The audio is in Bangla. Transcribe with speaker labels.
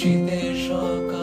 Speaker 1: শীতে সকাল।